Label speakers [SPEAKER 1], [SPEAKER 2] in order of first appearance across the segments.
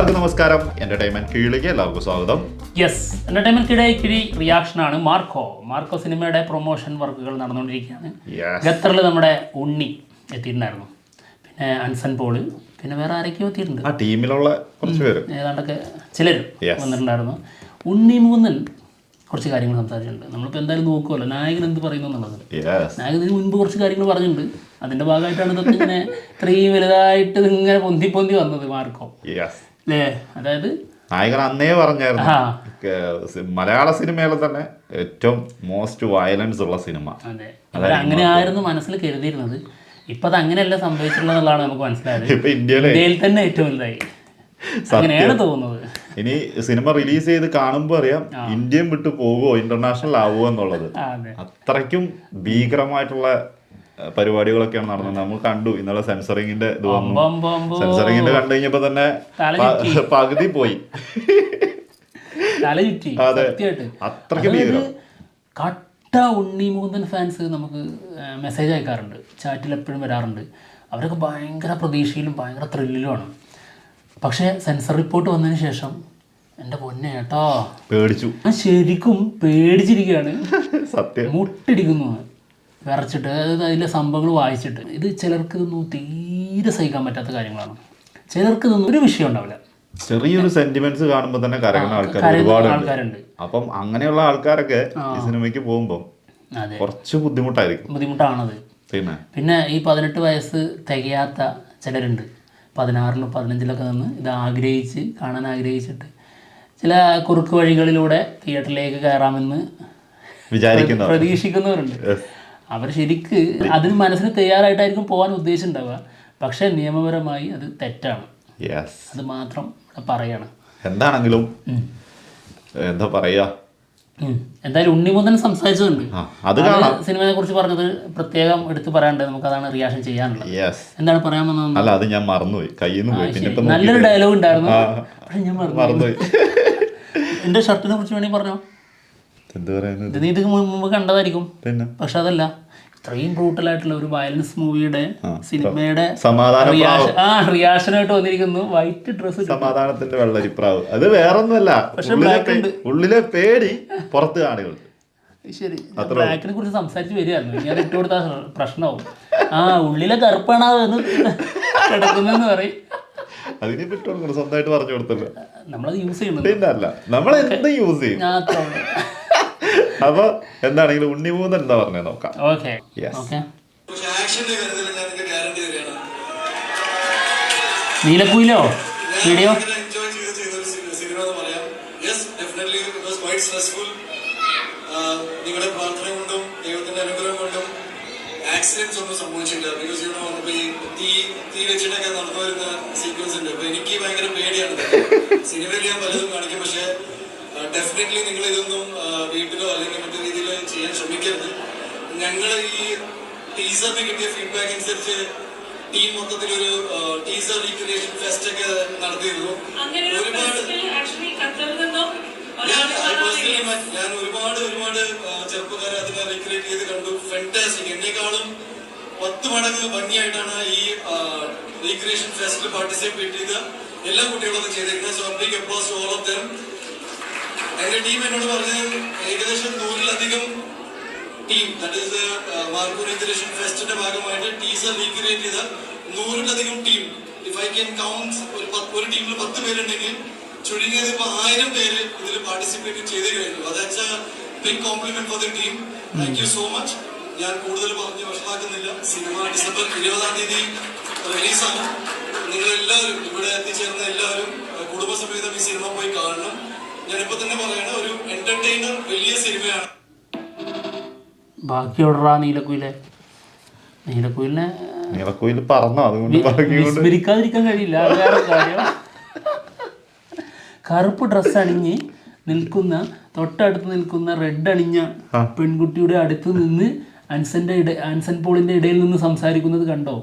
[SPEAKER 1] എല്ലാവർക്കും നമസ്കാരം. എന്റർടൈൻമെന്റ് കീഴിലേക്ക് എല്ലാവർക്കും സ്വാഗതം.
[SPEAKER 2] യെസ് എന്റർടൈൻമെന്റ് കിഴി റിയാക്ഷനാണ് മാർക്കോ. മാർക്കോ സിനിമയുടെ പ്രൊമോഷൻ വർക്കുകൾ നടന്നുകൊണ്ടിരിക്കുകയാണ്. ഖത്തറിൽ നമ്മുടെ ഉണ്ണി എത്തിയിട്ടുണ്ടായിരുന്നു. പിന്നെ അൻസൻ പോൾ പിന്നെ വേറെ ആരൊക്കെയോ എത്തിയിട്ടുണ്ട്.
[SPEAKER 1] ആ ടീമിലുള്ള കുറച്ച് പേര്.
[SPEAKER 2] ഏതാണ്ടൊക്കെ ചിലർ
[SPEAKER 1] Yes.
[SPEAKER 2] വന്നിട്ടുണ്ടായിരുന്നു. ഉണ്ണി മൂന്നൻ കുറച്ച് കാര്യങ്ങൾ സംസാരിച്ചിട്ടുണ്ട്. നമ്മളിപ്പോൾ എന്തായാലും നോക്കുമല്ലോ നായകൻ എന്ത് പറയുന്നു എന്നുള്ളത്. നായകൻ ഇതിന് മുൻപ് കുറച്ച് കാര്യങ്ങൾ പറഞ്ഞിട്ടുണ്ട്. അതിന്റെ ഭാഗമായിട്ടാണ് ഇതൊക്കെ ഇങ്ങനെ ഇത്രയും വലുതായിട്ട് ഇങ്ങനെ പൊന്തി പൊന്തി വന്നത് മാർക്കോ. അല്ലേ അതായത്
[SPEAKER 1] നായകൻ അന്നേ പറഞ്ഞായിരുന്നു. മലയാള സിനിമയിലെ തന്നെ ഏറ്റവും മോസ്റ്റ് വയലൻസ് ഉള്ള സിനിമ.
[SPEAKER 2] അതെ. അങ്ങനെ ആയിരുന്നു മനസ്സിൽ കരുതിയിരുന്നത്. ഇപ്പൊ അത് അങ്ങനെയല്ല സംഭവിച്ചിട്ടുള്ളതാണ് നമുക്ക് മനസ്സിലായത്.
[SPEAKER 1] ഇപ്പൊ
[SPEAKER 2] ഇന്ത്യയിൽ തന്നെ ഏറ്റവും വലുതായി. അങ്ങനെയാണ് തോന്നുന്നത്.
[SPEAKER 1] ഇനി സിനിമ റിലീസ് ചെയ്ത് കാണുമ്പോൾ അറിയാം ഇന്ത്യയും വിട്ടു പോകുമോ ഇന്റർനാഷണൽ ആവുമോ എന്നുള്ളത്. അത്രയ്ക്കും ഭീകരമായിട്ടുള്ള പരിപാടികളൊക്കെയാണ് നടന്നത്. നമ്മൾ കണ്ടു. ഇന്നലെ സെൻസറിങ്ങിന്റെ ഇത് വന്നു. സെൻസറിങ്ങിന്റെ കണ്ടു കഴിഞ്ഞപ്പോ തന്നെ പകുതി പോയി.
[SPEAKER 2] അത്രയ്ക്ക്
[SPEAKER 1] അതെ.
[SPEAKER 2] സത്യമായിട്ട്.
[SPEAKER 1] അത്രയ്ക്ക് ഭീകരം.
[SPEAKER 2] കട്ട ഉണ്ണി മൂന്നൻ ഫാൻസ് നമുക്ക് മെസ്സേജ് അയക്കാറുണ്ട്. ചാറ്റിൽ എപ്പോഴും വരാറുണ്ട്. അവരൊക്കെ ഭയങ്കര പ്രതീക്ഷയിലും ഭയങ്കര ത്രില്ലിലുമാണ് പക്ഷേ സെൻസർ റിപ്പോർട്ട് വന്നതിന് ശേഷം എന്റെ പൊന്നെ ഏട്ടാ.
[SPEAKER 1] പേടിച്ചു.
[SPEAKER 2] ഞാൻ ശരിക്കും പേടിച്ചിരിക്കുകയാണ്.
[SPEAKER 1] സത്യം.
[SPEAKER 2] മുട്ടിടിക്കുന്നു. വിറച്ചിട്ട് അതായത് അതിലെ സംഭവങ്ങൾ വായിച്ചിട്ട്. ഇത് ചിലർക്ക് ഇതൊന്നും തീരെ സഹിക്കാൻ പറ്റാത്ത കാര്യങ്ങളാണ്. ചിലർക്ക് ഇതൊന്നും ഒരു വിഷയം ഉണ്ടാവില്ല.
[SPEAKER 1] ചെറിയൊരു സെന്റിമെന്റ്സ് കാണുമ്പോൾ തന്നെ കരകുന്ന ആൾക്കാർ
[SPEAKER 2] ഒരുപാട്
[SPEAKER 1] അപ്പം അങ്ങനെയുള്ള ആൾക്കാരൊക്കെ ഈ സിനിമയ്ക്ക് പോകുമ്പോൾ കുറച്ച് ബുദ്ധിമുട്ടായിരിക്കും.
[SPEAKER 2] ബുദ്ധിമുട്ടാണത്.
[SPEAKER 1] പിന്നെ?
[SPEAKER 2] പിന്നെ ഈ പതിനെട്ട് വയസ്സ് തികയാത്ത ചിലരുണ്ട്. പതിനാറിലും പതിനഞ്ചിലൊക്കെ നിന്ന് ഇത് ആഗ്രഹിച്ച് കാണാൻ ആഗ്രഹിച്ചിട്ട് ചില കുറുക്ക് വഴികളിലൂടെ തിയേറ്ററിലേക്ക് കയറാമെന്ന്
[SPEAKER 1] വിചാരിക്കുന്ന
[SPEAKER 2] പ്രതീക്ഷിക്കുന്നവരുണ്ട്. അവർ ശരിക്ക് അതിന് മനസ്സിന് തയ്യാറായിട്ടായിരിക്കും പോകാൻ ഉദ്ദേശിച്ചിട്ടുണ്ടാവുക. പക്ഷെ നിയമപരമായി അത് തെറ്റാണ്. അത് മാത്രം പറയണം.
[SPEAKER 1] എന്താണെങ്കിലും എന്താ പറയാ.
[SPEAKER 2] എന്തായാലും ഉണ്ണിമുതൻ സംസാരിച്ചതുണ്ട്.
[SPEAKER 1] അത് കാണാം.
[SPEAKER 2] സിനിമയെ കുറിച്ച് പറഞ്ഞത് പ്രത്യേകം എടുത്തു പറയാണ്ട് നമുക്ക് അതാണ് റിയാക്ഷൻ ചെയ്യാനുള്ളത്. എന്താണ് പറയാൻ വന്നത്
[SPEAKER 1] അല്ല അത് ഞാൻ മറന്നുപോയി. കയ്യിൽ നിന്ന് പോയി
[SPEAKER 2] നല്ലൊരു ഡയലോഗ് ഉണ്ടായിരുന്നു. പക്ഷെ ഞാൻ മറന്നു
[SPEAKER 1] മറന്നുപോയി.
[SPEAKER 2] എന്റെ ഷർട്ടിനെ കുറിച്ച് വേണമെങ്കിൽ പറഞ്ഞോ?
[SPEAKER 1] എന്ത് പറയുന്നത്
[SPEAKER 2] ഇത്? നീ ഇത് മുമ്പ് കണ്ടതായിരിക്കും.
[SPEAKER 1] പിന്നെ
[SPEAKER 2] പക്ഷെ അതല്ല ഇത്രയും brutal ആയിട്ടുള്ള ഒരു വയലൻസ് മൂവിയുടെ സിനിമയുടെ ആ റിയാക്ഷനായിട്ട് വന്നിരിക്കുന്നു. വൈറ്റ് ഡ്രസ്സ്
[SPEAKER 1] സമാധാനത്തിന്റെ വെള്ളരിപ്രാവ്. അത് വേറൊന്നുമല്ല. ഉള്ളിലെ പേടി പുറത്ത് കാണികൾ
[SPEAKER 2] ശരി. ബ്ലാക്കിനെ കുറിച്ച് സംസാരിച്ച് വരികയായിരുന്നു. ഞാൻ ഇട്ട് കൊടുത്താൽ പ്രശ്നമാവും. ആ ഉള്ളിലെ കറുപ്പാണ് എന്ന് കിടക്കുന്നതെന്ന് പറയും.
[SPEAKER 1] അതിനെ പറ്റി കൊടുക്കണം. സ്വന്തമായിട്ട് പറഞ്ഞു കൊടുത്തല്ലോ
[SPEAKER 2] നമ്മളത് യൂസ് ചെയ്യുന്നത്
[SPEAKER 1] പിന്നെ അല്ല നമ്മൾ എന്ത് യൂസ് ചെയ്യും? അപ്പൊ എന്താണെങ്കിലും ഉണ്ണിമൂന്ന് എന്താ പറഞ്ഞത് നോക്കാം.
[SPEAKER 2] ഓക്കെ നീലക്കുയിലോ? വീഡിയോ?
[SPEAKER 3] നിങ്ങളുടെ പ്രാർത്ഥന കൊണ്ടും ദൈവത്തിന്റെ അനുഗ്രഹം കൊണ്ടും ആക്സിഡൻസ് ഒന്നും സംഭവിച്ചില്ല. ബിക്കോസ് യു നോ ഈ തീ തീ വെച്ചിട്ടൊക്കെ നടന്നു വരുന്ന സീക്വൻസ് ഉണ്ട്. അപ്പൊ എനിക്ക് ഭയങ്കര പേടിയാണ്. സിനിമയിൽ ഞാൻ പലതും കാണിക്കും. പക്ഷെ ഡെഫിനറ്റ്ലി നിങ്ങൾ ഇതൊന്നും വീട്ടിലോ അല്ലെങ്കിൽ മറ്റു രീതിയിലോ ചെയ്യാൻ ശ്രമിക്കരുത്. ഞങ്ങൾ ഈ ടീസറിന് കിട്ടിയ ഫീഡ്ബാക്ക് അനുസരിച്ച് ടീം മൊത്തത്തിൽ ഒരു ടീസർ റീക്രിയേഷൻ ഫെസ്റ്റ് ഒക്കെ നടത്തിയിരുന്നു. ഒരുപാട് ഞാൻ ഒരുപാട് ഒരുപാട് ചെറുപ്പക്കാരെ അതിനെ റീക്രിയേറ്റ് ചെയ്ത് കണ്ടു. ഫെന്റാസ്റ്റിക് എന്നെക്കാളും പത്ത് മടങ്ങ് ഭംഗിയായിട്ടാണ് ഈ റീക്രിയേഷൻ ഫെസ്റ്റിൽ പാർട്ടിസിപ്പേറ്റ് ചെയ്ത എല്ലാ കുട്ടികളും ചെയ്തിരിക്കുന്നത്. So big applause all of them എന്റെ ടീം എന്നോട് പറഞ്ഞത് ഏകദേശം നൂറിലധികം ടീം ദാറ്റ് ഈസ് മാർക്കോ ഫെസ്റ്റിന്റെ ഭാഗമായിട്ട് ടീസർ റീക്രിയേറ്റ് ചെയ്ത നൂറിലധികം team. If I can count ഒരു ഒരു ടീമിൽ പത്ത് പേരുണ്ടെങ്കിൽ ചുരുങ്ങിയത് ഇപ്പൊ ആയിരം പേര് ഇതിൽ പാർട്ടിസിപ്പേറ്റ് ചെയ്ത് കഴിഞ്ഞു അതായത് big compliment for the team thank you so much ഞാൻ കൂടുതൽ പറഞ്ഞ് വഷളാക്കുന്നില്ല. സിനിമ ഡിസംബർ ഇരുപതാം തീയതി റിലീസാണ് നിങ്ങൾ എല്ലാവരും ഇവിടെ എത്തിച്ചേർന്ന എല്ലാവരും കുടുംബസമേതം ഈ സിനിമ പോയി കാണണം. ഞാനിപ്പോ തന്നെ പറയണ ഒരു എന്റർടൈനർ വലിയ സിനിമയാണ്.
[SPEAKER 2] ബാക്കി എവിടെടാ നീലക്കുയിലെ? നീലക്കുയിലിനെ
[SPEAKER 1] നീലക്കുയിൽ പറഞ്ഞോ അതുകൊണ്ട്
[SPEAKER 2] വിസ്മരിക്കാതിരിക്കാൻ കഴിയില്ല. വേറെ കാര്യം. കറുപ്പ് ഡ്രസ്സ് അണിഞ്ഞ് നിൽക്കുന്ന തൊട്ടടുത്ത് നിൽക്കുന്ന റെഡ് അണിഞ്ഞ പെൺകുട്ടിയുടെ അടുത്ത് നിന്ന് അൻസന്റെ ഇട അൻസൻ പോളിന്റെ ഇടയിൽ നിന്ന് സംസാരിക്കുന്നത് കണ്ടോ?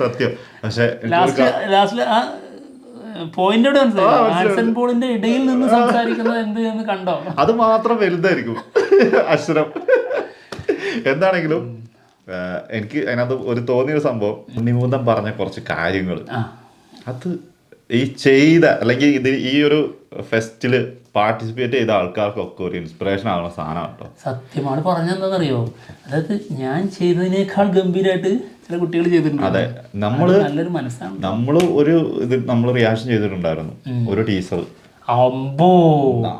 [SPEAKER 1] സത്യം. പക്ഷേ
[SPEAKER 2] ലാസ്റ്റ് ലാസ്റ്റ് ആ പോയിന്റ് മനസ്സിലായി ബോളിന്റെ പോളിന്റെ ഇടയിൽ നിന്ന് സംസാരിക്കുന്നത് എന്ത് എന്ന് കണ്ടോ?
[SPEAKER 1] അത് മാത്രം വലുതായിരിക്കും. അക്ഷരം എന്താണെങ്കിലും എനിക്ക് അതിനകത്ത് ഒരു തോന്നിയൊരു സംഭവം. ഉണ്ണിമൂന്തം പറഞ്ഞ കുറച്ച് കാര്യങ്ങൾ അത് ഈ ചെയ്ത അല്ലെങ്കിൽ ഇത് ഈ ഒരു ഫെസ്റ്റിൽ പാർട്ടിസിപ്പേറ്റ് ചെയ്ത ആൾക്കാർക്കൊക്കെ ഒരു ഇൻസ്പിറേഷൻ ആവുന്ന സാധനമാണ് കേട്ടോ.
[SPEAKER 2] സത്യമാണ് പറഞ്ഞെന്താണെന്നറിയോ അതായത് ഞാൻ ചെയ്തതിനേക്കാൾ ഗംഭീരമായിട്ട് ചില കുട്ടികൾ ചെയ്തിട്ടുണ്ട്.
[SPEAKER 1] അതെ
[SPEAKER 2] നമ്മൾ നല്ലൊരു മനസ്സാണ്.
[SPEAKER 1] നമ്മൾ ഒരു ഇത് നമ്മൾ റിയാക്ഷൻ ചെയ്തിട്ടുണ്ടായിരുന്നു. ഒരു ടീച്ചർ
[SPEAKER 2] അമ്പോ.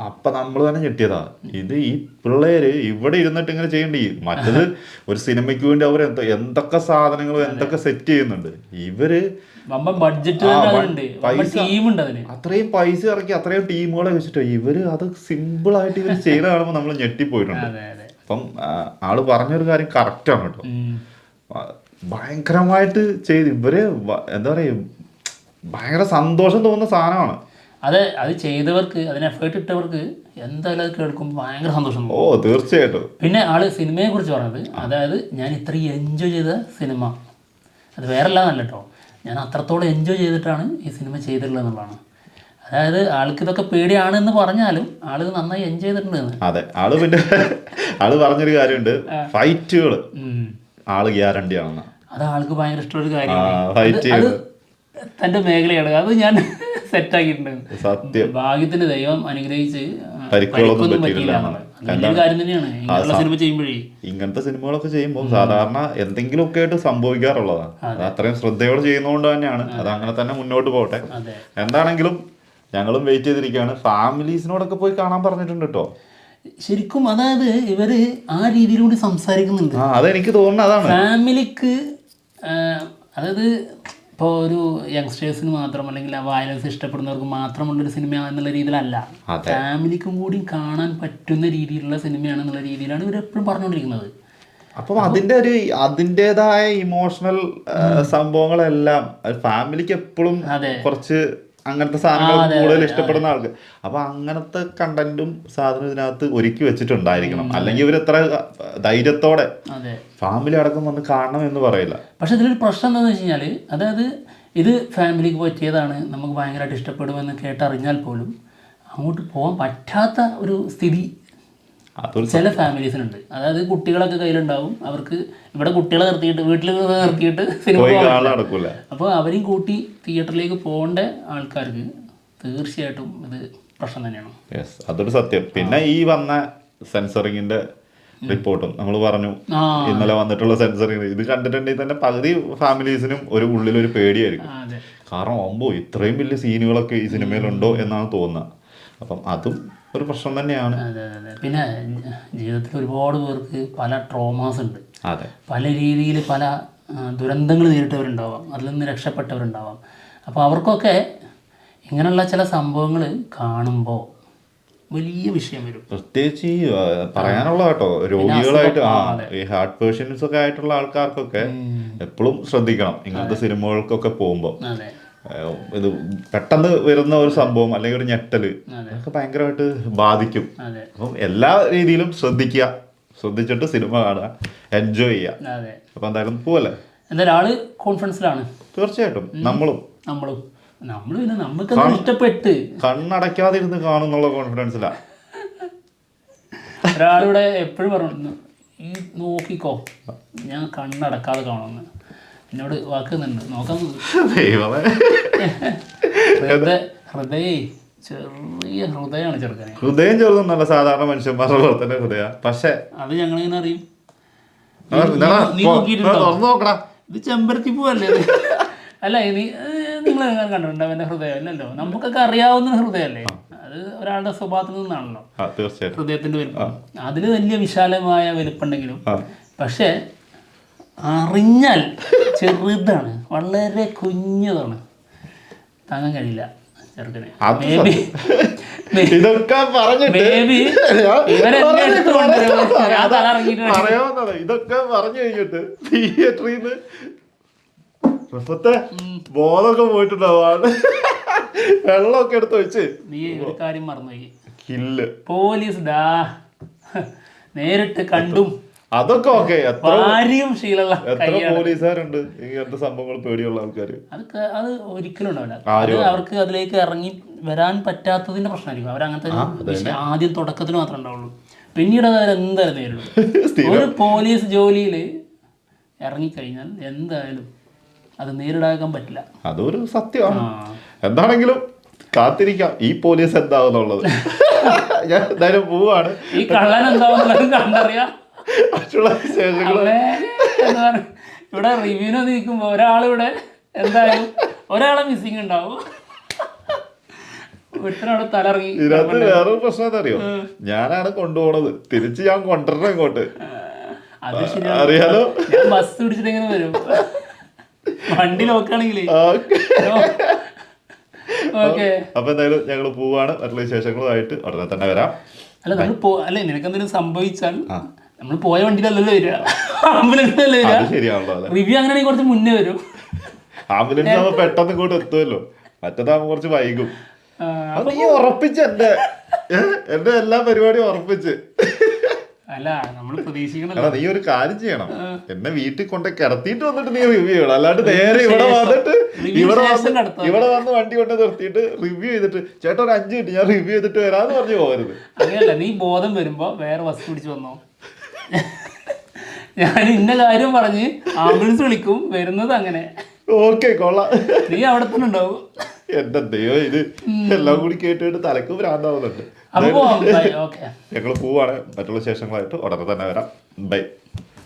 [SPEAKER 1] അപ്പൊ നമ്മൾ തന്നെ ഞെട്ടിയതാ. ഇത് ഈ പിള്ളേര് ഇവിടെ ഇരുന്നിട്ട് ഇങ്ങനെ ചെയ്യണ്ടേ? മറ്റത് ഒരു സിനിമയ്ക്ക് വേണ്ടി അവർ എന്തൊക്കെ സാധനങ്ങളും എന്തൊക്കെ സെറ്റ് ചെയ്യുന്നുണ്ട്.
[SPEAKER 2] ഇവർ
[SPEAKER 1] അത്രയും പൈസ ഇറക്കി അത്രയും ടീമുകളെ വെച്ചിട്ടോ ഇവർ അത് സിമ്പിൾ ആയിട്ട് ഇവർ ചെയ്ത കാണുമ്പോൾ നമ്മൾ ഞെട്ടിപ്പോയിട്ടുണ്ട്. അപ്പം ആൾ പറഞ്ഞൊരു കാര്യം കറക്റ്റ് ആണ് കേട്ടോ. ഭയങ്കരമായിട്ട് ചെയ്ത്. ഇവർ എന്താ പറയാ ഭയങ്കര സന്തോഷം തോന്നുന്ന സാധനമാണ്.
[SPEAKER 2] അത് അത് ചെയ്തവർക്ക് അതിന് എഫേർട്ട് ഇട്ടവർക്ക് എന്തായാലും അത് കേൾക്കുമ്പോൾ ഭയങ്കര സന്തോഷം
[SPEAKER 1] ഓ തീർച്ചയായിട്ടും.
[SPEAKER 2] പിന്നെ ആൾ സിനിമയെ കുറിച്ച് പറഞ്ഞത് അതായത് ഞാൻ ഇത്രയും എൻജോയ് ചെയ്ത സിനിമ അത് വേറെ നല്ല കേട്ടോ ഞാൻ അത്രത്തോളം എൻജോയ് ചെയ്തിട്ടാണ് ഈ സിനിമ ചെയ്തിട്ടുള്ളത് എന്നുള്ളതാണ്. അതായത് ആൾക്ക് ഇതൊക്കെ പേടിയാണെന്ന് പറഞ്ഞാലും ആൾ നന്നായി എൻജോയ് ചെയ്തിട്ടുണ്ട്
[SPEAKER 1] അതെ ആൾ പിന്നെ ആൾ പറഞ്ഞൊരു കാര്യമുണ്ട്. ഫൈറ്റുകൾ ആൾ ഗ്യാരണ്ടി ആണെന്ന്
[SPEAKER 2] അത് ആൾക്ക് ഭയങ്കര ഇഷ്ടമുള്ള കാര്യമാണ്.
[SPEAKER 1] തന്റെ
[SPEAKER 2] അത് മേഖലയാണ്. അത് ഞാൻ സെറ്റാക്കിയിട്ടുണ്ട്.
[SPEAKER 1] സത്യം.
[SPEAKER 2] ഭാഗ്യത്തിന് ദൈവം അനുഗ്രഹിച്ച്
[SPEAKER 1] പരിക്കുകളൊന്നും പറ്റിയില്ല ഇങ്ങനത്തെ സിനിമകളൊക്കെ ചെയ്യുമ്പോൾ സാധാരണ എന്തെങ്കിലുമൊക്കെ ആയിട്ട് സംഭവിക്കാറുള്ളതാണ്. അത്. അത്രയും ശ്രദ്ധയോടെ ചെയ്യുന്നതുകൊണ്ട് തന്നെയാണ്. അത്. അങ്ങനെ തന്നെ മുന്നോട്ട്
[SPEAKER 2] പോകട്ടെ.
[SPEAKER 1] എന്താണെങ്കിലും ഞങ്ങളും വെയിറ്റ് ചെയ്തിരിക്കുകയാണ്. ഫാമിലീസിനോടൊക്കെ പോയി കാണാൻ പറഞ്ഞിട്ടുണ്ട് കേട്ടോ.
[SPEAKER 2] ശരിക്കും അതായത് ഇവർ ആ രീതിയിലൂടെ സംസാരിക്കുന്നുണ്ട്.
[SPEAKER 1] അതെനിക്ക് തോന്നുന്നു അതാണ്.
[SPEAKER 2] ഫാമിലിക്ക് അതായത് ഇപ്പോൾ ഒരു യങ്സ്റ്റേഴ്സിന് മാത്രം അല്ലെങ്കിൽ ആ വയലൻസ് ഇഷ്ടപ്പെടുന്നവർക്ക് മാത്രമുള്ളൊരു സിനിമ എന്നുള്ള രീതിയിലല്ല. ഫാമിലിക്കും കൂടി കാണാൻ പറ്റുന്ന രീതിയിലുള്ള സിനിമയാണെന്നുള്ള രീതിയിലാണ് ഇവർ എപ്പോഴും പറഞ്ഞുകൊണ്ടിരിക്കുന്നത്.
[SPEAKER 1] അപ്പം അതിന്റെ ഒരു അതിന്റെതായ ഇമോഷണൽ സംഭവങ്ങളെല്ലാം ഫാമിലിക്ക് എപ്പോഴും കുറച്ച് അങ്ങനത്തെ സാധനങ്ങൾ കൂടുതൽ ഇഷ്ടപ്പെടുന്ന ആൾക്ക്. അപ്പൊ അങ്ങനത്തെ കണ്ടന്റും സാധനം ഇതിനകത്ത് ഒരുക്കി വെച്ചിട്ടുണ്ടായിരിക്കണം. അല്ലെങ്കിൽ ഇവർ എത്ര ധൈര്യത്തോടെ ഫാമിലി അടക്കം വന്ന് കാണണം എന്ന് പറയില്ല.
[SPEAKER 2] പക്ഷെ ഇതിലൊരു പ്രശ്നം എന്താണെന്ന് വെച്ച് കഴിഞ്ഞാൽ അതായത് ഇത് ഫാമിലിക്ക് പറ്റിയതാണ് നമുക്ക് ഭയങ്കരമായിട്ട് ഇഷ്ടപ്പെടുമെന്ന് കേട്ടറിഞ്ഞാൽ പോലും അങ്ങോട്ട് പോകാൻ പറ്റാത്ത ഒരു സ്ഥിതി ചില ഫാമിലീസിനുണ്ട് അതായത് കുട്ടികളൊക്കെ കയ്യിലുണ്ടാവും. അവർക്ക് ഇവിടെ കുട്ടികളെ നിർത്തിയിട്ട് വീട്ടിൽ നിർത്തിയിട്ട് സിനിമ. അപ്പോൾ അവരെയും കൂട്ടി തിയേറ്ററിലേക്ക് പോകേണ്ട ആൾക്കാർക്ക് തീർച്ചയായിട്ടും ഇത് പ്രശ്നം തന്നെയാണ്.
[SPEAKER 1] യെസ് അതൊരു സത്യം. പിന്നെ ഈ വന്ന സെൻസറിങ്ങിന്റെ റിപ്പോർട്ടും നമ്മൾ പറഞ്ഞു. ഇന്നലെ വന്നിട്ടുള്ള സെൻസറിങ് ഇത് കണ്ടിട്ടുണ്ടെങ്കിൽ തന്നെ പകുതി ഫാമിലീസിനും ഒരു ഉള്ളിലൊരു പേടിയായിരിക്കും. കാരണം അമ്പോ ഇത്രയും വലിയ സീനുകളൊക്കെ ഈ സിനിമയിലുണ്ടോ എന്നാണ് തോന്നുന്നത് അപ്പം അതും ഒരു പ്രശ്നം തന്നെയാണ്.
[SPEAKER 2] പിന്നെ ജീവിതത്തിൽ ഒരുപാട് പേർക്ക് പല ട്രോമാസ് ഉണ്ട്.
[SPEAKER 1] അതെ.
[SPEAKER 2] പല രീതിയിൽ പല ദുരന്തങ്ങൾ നേരിട്ടവരുണ്ടാവാം. അതിൽ നിന്ന് രക്ഷപ്പെട്ടവരുണ്ടാവാം. അപ്പോൾ അവർക്കൊക്കെ ഇങ്ങനെയുള്ള ചില സംഭവങ്ങൾ കാണുമ്പോൾ വലിയ വിഷയം വരും.
[SPEAKER 1] പ്രത്യേകിച്ച് ഈ പറയാനുള്ള കേട്ടോ രോഗികളായിട്ട് ഈ ഹാർട്ട് പേഷ്യൻസ് ഒക്കെ ആയിട്ടുള്ള ആൾക്കാർക്കൊക്കെ എപ്പോഴും ശ്രദ്ധിക്കണം ഇങ്ങനത്തെ സിനിമകൾക്കൊക്കെ പോകുമ്പോൾ. ഇത് പെട്ടെന്ന് വരുന്ന ഒരു സംഭവം അല്ലെങ്കിൽ ഒരു ഞെട്ടൽ
[SPEAKER 2] അതെ.
[SPEAKER 1] അതൊക്കെ ഭയങ്കരമായിട്ട് ബാധിക്കും. അപ്പം എല്ലാ രീതിയിലും ശ്രദ്ധിക്കുക. ശ്രദ്ധിച്ചിട്ട് സിനിമ കാണുക. എൻജോയ് ചെയ്യുക. അപ്പൊ എന്തായാലും പോവല്ലേ?
[SPEAKER 2] എന്തായാലും ആൾ കോൺഫിഡൻസിലാണ്
[SPEAKER 1] തീർച്ചയായിട്ടും. നമ്മളും.
[SPEAKER 2] നമ്മളും. നമ്മൾ പിന്നെ നമുക്ക് ഇഷ്ടപ്പെട്ട്?
[SPEAKER 1] കണ്ണടയ്ക്കാതിരുന്ന് കാണുന്നുള്ള കോൺഫിഡൻസിലാ
[SPEAKER 2] ഒരാളിവിടെ എപ്പോഴും പറഞ്ഞു ഈ നോക്കിക്കോ ഞാൻ കണ്ണടക്കാതെ കാണുമെന്ന്. എന്നോട് വാക്കുന്നുണ്ട്. നോക്കാൻ
[SPEAKER 1] ദൈവമേ.
[SPEAKER 2] ഹൃദയ ചെറിയ ഹൃദയമാണ് ചെറുക്കനെ.
[SPEAKER 1] ഹൃദയം ചെറുതൊന്നല്ല സാധാരണ മനുഷ്യന്മാരുടെ പോലെ തന്നെ ഹൃദയ. പക്ഷെ
[SPEAKER 2] അത് ഞങ്ങളിങ്ങനെ അറിയും? ഇത് ചെമ്പരത്തി പൂവല്ലേ അല്ല ഇനി നിങ്ങൾ കണ്ടിട്ടുണ്ട് അവന്റെ ഹൃദയം? അല്ലല്ലോ നമുക്കൊക്കെ അറിയാവുന്ന ഹൃദയമല്ലേ? അത് ഒരാളുടെ സ്വഭാവത്തിൽ നിന്നാണല്ലോ. ഹൃദയത്തിന്റെ വലുപ്പം. അതിൽ വലിയ വിശാലമായ വലുപ്പുണ്ടെങ്കിലും. പക്ഷെ അറിഞ്ഞാൽ ചെറുതാണ്. വളരെ കുഞ്ഞതാണ്. താങ്ങാൻ കഴിയില്ല ചെറുക്കനെ.
[SPEAKER 1] ഇതൊക്കെ പറഞ്ഞിട്ട് ഇതൊക്കെ പറഞ്ഞു കഴിഞ്ഞിട്ട് തിയേറ്ററിൽ നിന്ന് പ്രസത്തെ ബോധമൊക്കെ പോയിട്ടുണ്ടാവാണ്. വെള്ളമൊക്കെ എടുത്ത് വെച്ച്
[SPEAKER 2] നീ ഒരു കാര്യം മറന്നുപോയി. പോലീസ് ഡാ നേരിട്ട് കണ്ടും
[SPEAKER 1] അതൊക്കെ ഓക്കെ എത്ര പോലീസുകാരുണ്ട്? ഇങ്ങനത്തെ സംഭവങ്ങൾ പേടിയുള്ള ആൾക്കാർ
[SPEAKER 2] അത് അത് ഒരിക്കലും ഉണ്ടാവില്ല. അവർക്ക് അതിലേക്ക് ഇറങ്ങി വരാൻ പറ്റാത്തതിന്റെ പ്രശ്നമായിരിക്കും. അവർ അങ്ങനത്തെ ആദ്യം തുടക്കത്തിൽ മാത്രമേ ഉണ്ടാവുള്ളൂ. പിന്നീട് അത് എന്തായാലും നേരിടും. ഒരു പോലീസ് ജോലിയിൽ ഇറങ്ങിക്കഴിഞ്ഞാൽ എന്തായാലും അത് നേരിടാക്കാൻ പറ്റില്ല.
[SPEAKER 1] അതൊരു സത്യമാണ്. എന്താണെങ്കിലും കാത്തിരിക്കാം. ഈ പോലീസ് എന്താവുന്നുള്ളത്? ഞാൻ എന്തായാലും പോവാണ്.
[SPEAKER 2] ഈ കള്ളൻ എന്താവുന്നുള്ളത് കണ്ടറിയാം.
[SPEAKER 1] മറ്റുള്ള വിശേഷങ്ങൾ
[SPEAKER 2] ഇവിടെ റിവ്യൂനോ നീക്കുമ്പോ ഒരാളിവിടെ എന്തായാലും ഒരാളെ മിസ്സിങ് ഉണ്ടാവും.
[SPEAKER 1] ഇതിനകത്ത് വേറൊരു പ്രശ്നം എന്തറിയോ ഞാനാണ് കൊണ്ടുപോണത്. തിരിച്ച് ഞാൻ കൊണ്ടുവരണം ഇങ്ങോട്ട്. അറിയാലോ?
[SPEAKER 2] ബസ് പിടിച്ചിട്ട് എങ്ങനെ വരും. വണ്ടി നോക്കുകയാണെങ്കിൽ
[SPEAKER 1] അപ്പൊ എന്തായാലും ഞങ്ങൾ പോവാണ്. മറ്റുള്ള വിശേഷങ്ങളുമായിട്ട് ഉടനെ തന്നെ വരാം.
[SPEAKER 2] അല്ല നമ്മൾ അല്ലെ നിനക്ക് എന്തെങ്കിലും സംഭവിച്ചാൽ നമ്മൾ പോയ വണ്ടിയിലല്ലല്ലോ വരിക. ആംബുലൻസിലല്ലേ വരിക. റിവ്യൂ അങ്ങനെയാണെങ്കിൽ കുറച്ച് മുന്നേ വരും.
[SPEAKER 1] ആംബുലൻസ് പെട്ടെന്ന് ഇങ്ങോട്ട് എത്തുമല്ലോ. മറ്റേതാകുമ്പോ കുറച്ച് വൈകും. അത് നീ ഉറപ്പിച്ച് എന്റെ? എന്റെ എല്ലാ പരിപാടിയും ഉറപ്പിച്ച്.
[SPEAKER 2] അല്ല നമ്മൾ പ്രതീക്ഷിക്കണല്ലോ.
[SPEAKER 1] നീ ഒരു കാര്യം ചെയ്യണം. എന്നെ വീട്ടിൽ കൊണ്ട് കിടത്തിയിട്ട് വന്നിട്ട് നീ റിവ്യൂ ചെയ്യണം. അല്ലാണ്ട് നേരെ ഇവിടെ വന്നിട്ട് ഇവിടെ. ഇവിടെ വന്ന് വണ്ടി കൊണ്ട് നിർത്തിയിട്ട് റിവ്യൂ ചെയ്തിട്ട് ചേട്ടാ ഒരു അഞ്ച് കിട്ടി ഞാൻ റിവ്യൂ ചെയ്തിട്ട് വരാന്ന് പറഞ്ഞു പോകരുത്.
[SPEAKER 2] അങ്ങനെയല്ല നീ ബോധം വരുമ്പോ വേറെ ബസ് പിടിച്ച് വന്നോ? ഞാൻ ഇന്ന കാര്യം പറഞ്ഞ് ആംബുലൻസ് വിളിക്കും വരുന്നത് അങ്ങനെ.
[SPEAKER 1] ഓക്കെ കൊള്ളാം.
[SPEAKER 2] നീ അവിടെ തന്നെ ഉണ്ടാവും.
[SPEAKER 1] എന്റെ ദൈവം ഇത് എല്ലാം കൂടി കേട്ടിട്ട് തലക്ക് ഭ്രാന്താവുന്നുണ്ട്. ഞങ്ങൾ പോവാണ്. മറ്റുള്ള ശേഷങ്ങളായിട്ട് ഉടനെ തന്നെ വരാം. ബൈ.